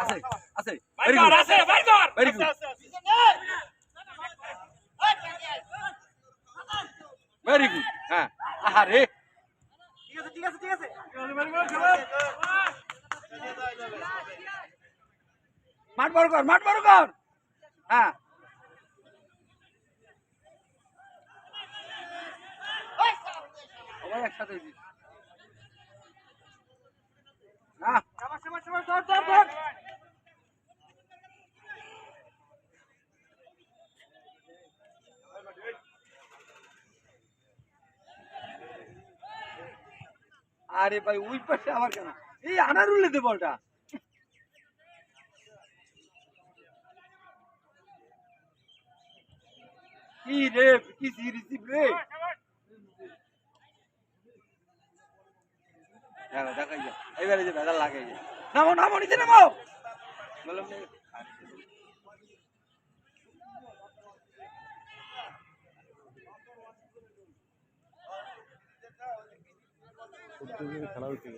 আছে আছে বাইর কর, আছে। ভেরি গুড ভেরি গুড হ্যাঁ মাঠ বড় কর মাঠ বড় কর হ্যাঁ একসাথে আরে ভাই, ওই পাশে আমার কেন? এই আনারুলে দে বলটা। কি রে, কি সিরিসিভ রে? দেখো, দেখাই যা। এবারে যে ভেজাল লাগাই যা নামো নামো, নিচে নামো। বললাম প্রতিযোগী খেলা হয়েছিল